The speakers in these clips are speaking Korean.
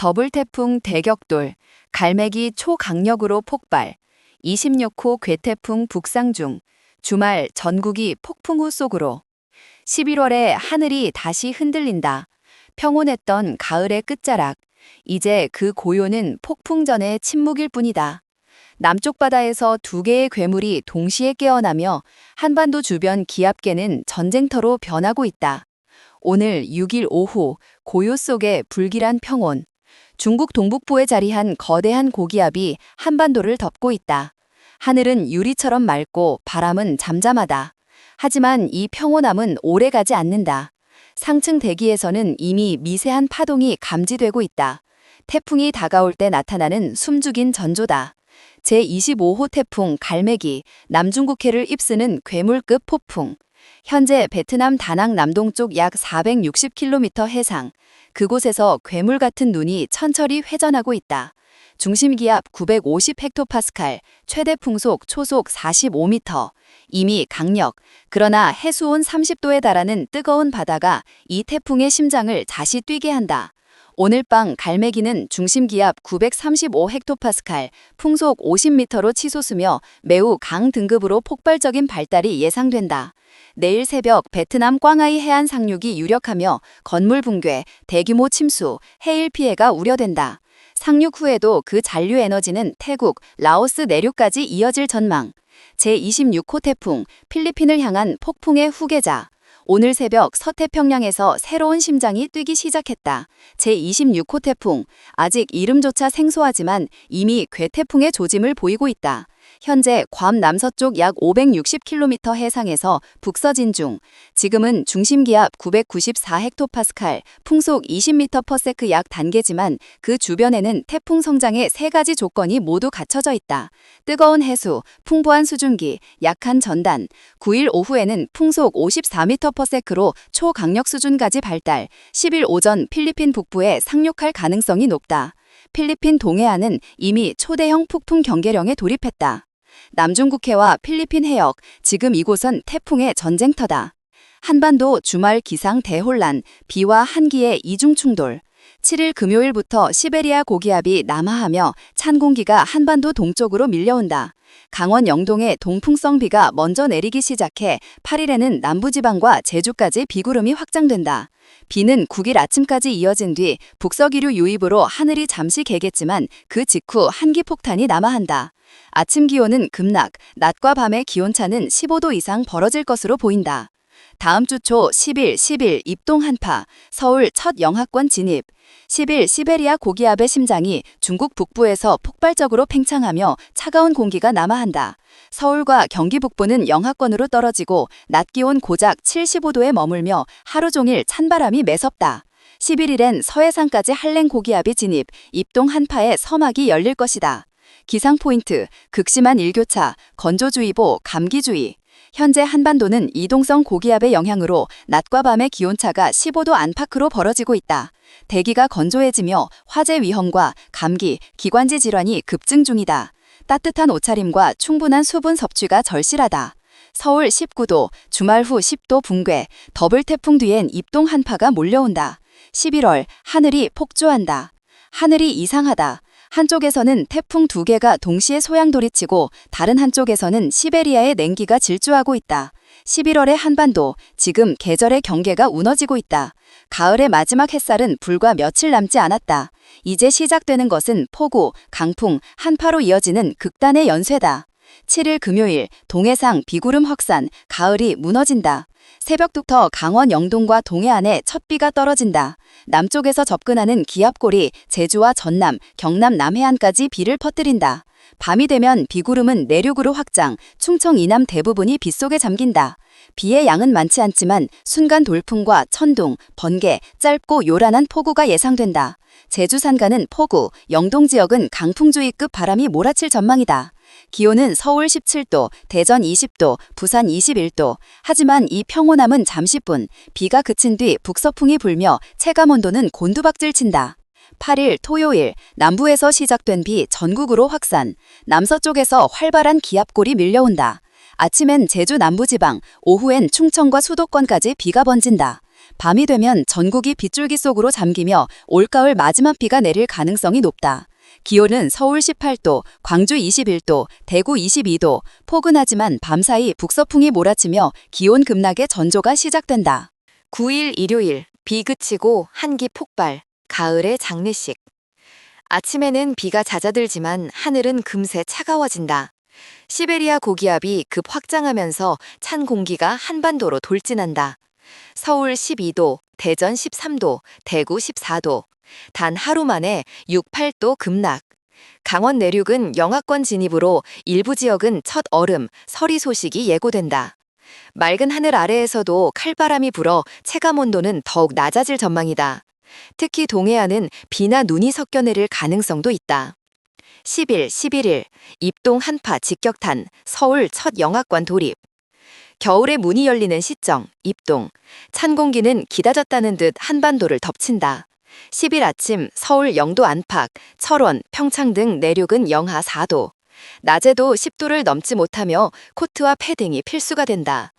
더블 태풍 대격돌, 갈매기 초강력으로 폭발, 26호 괴태풍 북상 중, 주말 전국이 폭풍우 속으로. 11월에 하늘이 다시 흔들린다. 평온했던 가을의 끝자락. 이제 그 고요는 폭풍 전의 침묵일 뿐이다. 남쪽 바다에서 두 개의 괴물이 동시에 깨어나며 한반도 주변 기압계는 전쟁터로 변하고 있다. 오늘 6일 오후 고요 속의 불길한 평온. 중국 동북부에 자리한 거대한 고기압이 한반도를 덮고 있다. 하늘은 유리처럼 맑고 바람은 잠잠하다. 하지만 이 평온함은 오래 가지 않는다. 상층 대기에서는 이미 미세한 파동이 감지되고 있다. 태풍이 다가올 때 나타나는 숨죽인 전조다. 제25호 태풍 갈매기, 남중국해를 휩쓰는 괴물급 폭풍. 현재 베트남 다낭 남동쪽 약 460km 해상, 그곳에서 괴물 같은 눈이 천천히 회전하고 있다. 중심 기압 950헥토파스칼, 최대 풍속 초속 45m. 이미 강력, 그러나 해수온 30도에 달하는 뜨거운 바다가 이 태풍의 심장을 다시 뛰게 한다. 오늘 밤 갈매기는 중심 기압 935헥토파스칼, 풍속 50m로 치솟으며 매우 강 등급으로 폭발적인 발달이 예상된다. 내일 새벽 베트남 꽝아이 해안 상륙이 유력하며 건물 붕괴, 대규모 침수, 해일 피해가 우려된다. 상륙 후에도 그 잔류 에너지는 태국, 라오스 내륙까지 이어질 전망. 제26호 태풍, 필리핀을 향한 폭풍의 후계자. 오늘 새벽 서태평양에서 새로운 심장이 뛰기 시작했다. 제26호 태풍, 아직 이름조차 생소하지만 이미 괴태풍의 조짐을 보이고 있다. 현재 괌 남서쪽 약 560km 해상에서 북서진 중, 지금은 중심 기압 994헥토파스칼, 풍속 20m/s 약 단계지만 그 주변에는 태풍 성장의 세 가지 조건이 모두 갖춰져 있다. 뜨거운 해수, 풍부한 수증기, 약한 전단, 9일 오후에는 풍속 54m/s로 초강력 수준까지 발달, 10일 오전 필리핀 북부에 상륙할 가능성이 높다. 필리핀 동해안은 이미 초대형 폭풍 경계령에 돌입했다. 남중국해와 필리핀 해역, 지금 이곳은 태풍의 전쟁터다. 한반도 주말 기상 대혼란, 비와 한기의 이중 충돌. 7일 금요일부터 시베리아 고기압이 남하하며 찬 공기가 한반도 동쪽으로 밀려온다. 강원 영동에 동풍성 비가 먼저 내리기 시작해 8일에는 남부지방과 제주까지 비구름이 확장된다. 비는 9일 아침까지 이어진 뒤 북서기류 유입으로 하늘이 잠시 개겠지만 그 직후 한기 폭탄이 남하한다. 아침 기온은 급락, 낮과 밤의 기온차는 15도 이상 벌어질 것으로 보인다. 다음 주 초 10일, 10일 입동 한파, 서울 첫 영하권 진입. 10일 시베리아 고기압의 심장이 중국 북부에서 폭발적으로 팽창하며 차가운 공기가 남하한다. 서울과 경기 북부는 영하권으로 떨어지고 낮 기온 고작 75도에 머물며 하루 종일 찬바람이 매섭다. 11일엔 서해상까지 한랭 고기압이 진입, 입동 한파에 서막이 열릴 것이다. 기상 포인트, 극심한 일교차, 건조주의보, 감기주의. 현재 한반도는 이동성 고기압의 영향으로 낮과 밤의 기온차가 15도 안팎으로 벌어지고 있다. 대기가 건조해지며 화재 위험과 감기, 기관지 질환이 급증 중이다. 따뜻한 옷차림과 충분한 수분 섭취가 절실하다. 서울 19도, 주말 후 10도 붕괴, 더블 태풍 뒤엔 입동 한파가 몰려온다. 11월, 하늘이 폭주한다. 하늘이 이상하다. 한쪽에서는 태풍 두 개가 동시에 소양돌이치고 다른 한쪽에서는 시베리아의 냉기가 질주하고 있다. 11월의 한반도, 지금 계절의 경계가 무너지고 있다. 가을의 마지막 햇살은 불과 며칠 남지 않았다. 이제 시작되는 것은 폭우, 강풍, 한파로 이어지는 극단의 연쇄다. 7일 금요일 동해상 비구름 확산, 가을이 무너진다. 새벽부터 강원 영동과 동해안에 첫 비가 떨어진다. 남쪽에서 접근하는 기압골이 제주와 전남, 경남 남해안까지 비를 퍼뜨린다. 밤이 되면 비구름은 내륙으로 확장, 충청 이남 대부분이 빗속에 잠긴다. 비의 양은 많지 않지만 순간 돌풍과 천둥, 번개, 짧고 요란한 폭우가 예상된다. 제주 산간은 폭우, 영동 지역은 강풍주의급 바람이 몰아칠 전망이다. 기온은 서울 17도, 대전 20도, 부산 21도. 하지만 이 평온함은 잠시뿐. 비가 그친 뒤 북서풍이 불며 체감 온도는 곤두박질 친다. 8일 토요일 남부에서 시작된 비 전국으로 확산. 남서쪽에서 활발한 기압골이 밀려온다. 아침엔 제주 남부지방, 오후엔 충청과 수도권까지 비가 번진다. 밤이 되면 전국이 빗줄기 속으로 잠기며 올가을 마지막 비가 내릴 가능성이 높다. 기온은 서울 18도, 광주 21도, 대구 22도, 포근하지만 밤사이 북서풍이 몰아치며 기온 급락의 전조가 시작된다. 9일 일요일, 비 그치고 한기 폭발, 가을의 장례식. 아침에는 비가 잦아들지만 하늘은 금세 차가워진다. 시베리아 고기압이 급 확장하면서 찬 공기가 한반도로 돌진한다. 서울 12도, 대전 13도, 대구 14도. 단 하루 만에 6, 8도 급락. 강원 내륙은 영하권 진입으로 일부 지역은 첫 얼음, 서리 소식이 예고된다. 맑은 하늘 아래에서도 칼바람이 불어 체감 온도는 더욱 낮아질 전망이다. 특히 동해안은 비나 눈이 섞여 내릴 가능성도 있다. 10일, 11일, 입동 한파 직격탄, 서울 첫 영하권 돌입. 겨울에 문이 열리는 시점, 입동. 찬 공기는 기다졌다는 듯 한반도를 덮친다. 10일 아침 서울 영도 안팎, 철원, 평창 등 내륙은 영하 4도. 낮에도 10도를 넘지 못하며 코트와 패딩이 필수가 된다.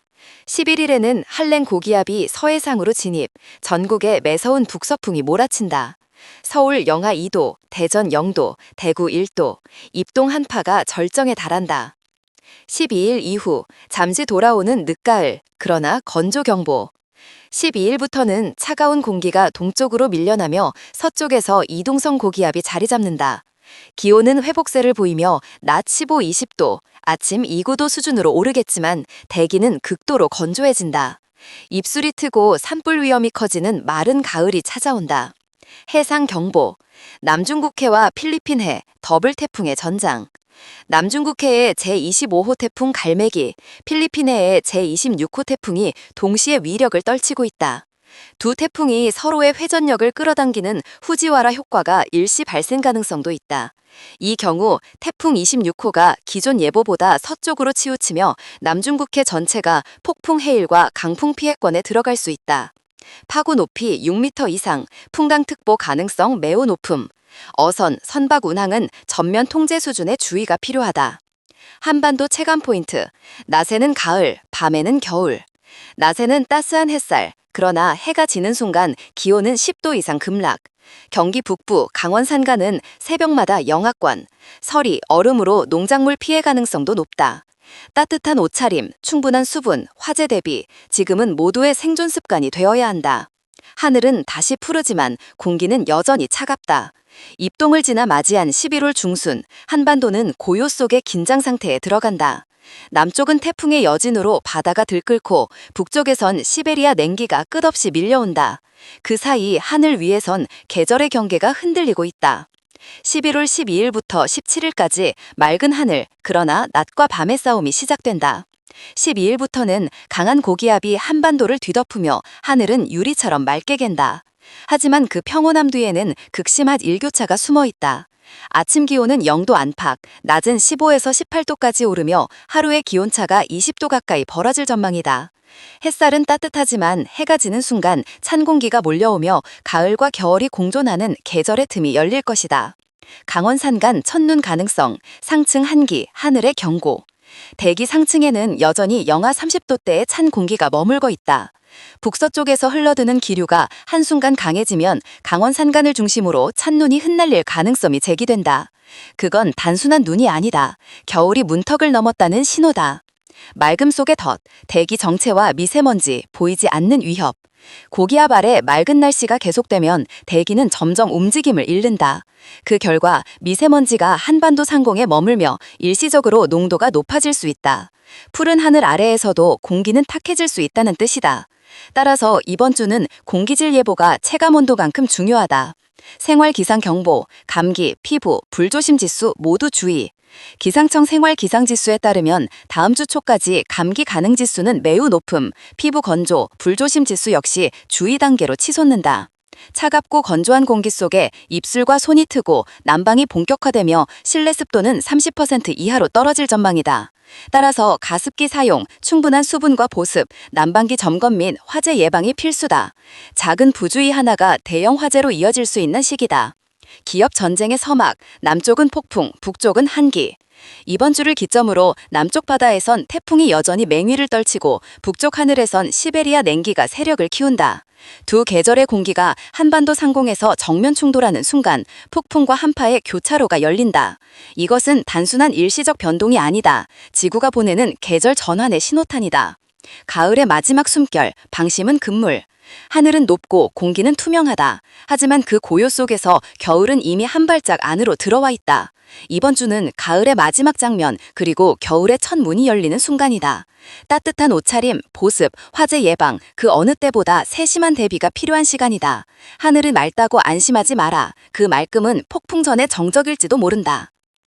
11일에는 한랭 고기압이 서해상으로 진입, 전국에 매서운 북서풍이 몰아친다. 서울 영하 2도, 대전 0도, 대구 1도, 입동 한파가 절정에 달한다. 12일 이후 잠시 돌아오는 늦가을, 그러나 건조경보. 12일부터는 차가운 공기가 동쪽으로 밀려나며 서쪽에서 이동성 고기압이 자리 잡는다. 기온은 회복세를 보이며 낮 15, 20도, 아침 2, 9도 수준으로 오르겠지만 대기는 극도로 건조해진다. 입술이 트고 산불 위험이 커지는 마른 가을이 찾아온다. 해상 경보, 남중국해와 필리핀해, 더블 태풍의 전장. 남중국해의 제25호 태풍 갈매기, 필리핀해의 제26호 태풍이 동시에 위력을 떨치고 있다. 두 태풍이 서로의 회전력을 끌어당기는 후지와라 효과가 일시 발생 가능성도 있다. 이 경우 태풍 26호가 기존 예보보다 서쪽으로 치우치며 남중국해 전체가 폭풍 해일과 강풍 피해권에 들어갈 수 있다. 파고 높이 6m 이상, 풍당특보 가능성 매우 높음. 어선, 선박 운항은 전면 통제 수준의 주의가 필요하다. 한반도 체감 포인트. 낮에는 가을, 밤에는 겨울. 낮에는 따스한 햇살, 그러나 해가 지는 순간 기온은 10도 이상 급락. 경기 북부, 강원 산간은 새벽마다 영하권, 설이 얼음으로 농작물 피해 가능성도 높다. 따뜻한 옷차림, 충분한 수분, 화재 대비, 지금은 모두의 생존 습관이 되어야 한다. 하늘은 다시 푸르지만 공기는 여전히 차갑다. 입동을 지나 맞이한 11월 중순, 한반도는 고요 속의 긴장 상태에 들어간다. 남쪽은 태풍의 여진으로 바다가 들끓고 북쪽에선 시베리아 냉기가 끝없이 밀려온다. 그 사이 하늘 위에선 계절의 경계가 흔들리고 있다. 11월 12일부터 17일까지 맑은 하늘, 그러나 낮과 밤의 싸움이 시작된다. 12일부터는 강한 고기압이 한반도를 뒤덮으며 하늘은 유리처럼 맑게 갠다. 하지만 그 평온함 뒤에는 극심한 일교차가 숨어 있다. 아침 기온은 0도 안팎, 낮은 15에서 18도까지 오르며 하루의 기온차가 20도 가까이 벌어질 전망이다. 햇살은 따뜻하지만 해가 지는 순간 찬 공기가 몰려오며 가을과 겨울이 공존하는 계절의 틈이 열릴 것이다. 강원 산간 첫눈 가능성, 상층 한기, 하늘의 경고. 대기 상층에는 여전히 영하 30도대의 찬 공기가 머물고 있다. 북서쪽에서 흘러드는 기류가 한순간 강해지면 강원 산간을 중심으로 찬눈이 흩날릴 가능성이 제기된다. 그건 단순한 눈이 아니다. 겨울이 문턱을 넘었다는 신호다. 맑음 속의 덫, 대기 정체와 미세먼지, 보이지 않는 위협. 고기압 아래 맑은 날씨가 계속되면 대기는 점점 움직임을 잃는다. 그 결과 미세먼지가 한반도 상공에 머물며 일시적으로 농도가 높아질 수 있다. 푸른 하늘 아래에서도 공기는 탁해질 수 있다는 뜻이다. 따라서 이번 주는 공기질 예보가 체감 온도만큼 중요하다. 생활 기상 경보, 감기, 피부, 불조심 지수 모두 주의. 기상청 생활 기상 지수에 따르면 다음 주 초까지 감기 가능 지수는 매우 높음, 피부 건조, 불조심 지수 역시 주의 단계로 치솟는다. 차갑고 건조한 공기 속에 입술과 손이 트고 난방이 본격화되며 실내 습도는 30% 이하로 떨어질 전망이다. 따라서 가습기 사용, 충분한 수분과 보습, 난방기 점검 및 화재 예방이 필수다. 작은 부주의 하나가 대형 화재로 이어질 수 있는 시기다. 기업 전쟁의 서막, 남쪽은 폭풍, 북쪽은 한기. 이번 주를 기점으로 남쪽 바다에선 태풍이 여전히 맹위를 떨치고 북쪽 하늘에선 시베리아 냉기가 세력을 키운다. 두 계절의 공기가 한반도 상공에서 정면 충돌하는 순간 폭풍과 한파의 교차로가 열린다. 이것은 단순한 일시적 변동이 아니다. 지구가 보내는 계절 전환의 신호탄이다. 가을의 마지막 숨결, 방심은 금물. 하늘은 높고 공기는 투명하다. 하지만 그 고요 속에서 겨울은 이미 한 발짝 안으로 들어와 있다. 이번 주는 가을의 마지막 장면, 그리고 겨울의 첫 문이 열리는 순간이다. 따뜻한 옷차림, 보습, 화재 예방, 그 어느 때보다 세심한 대비가 필요한 시간이다. 하늘을 맑다고 안심하지 마라. 그 말끔은 폭풍 전의 정적일지도 모른다.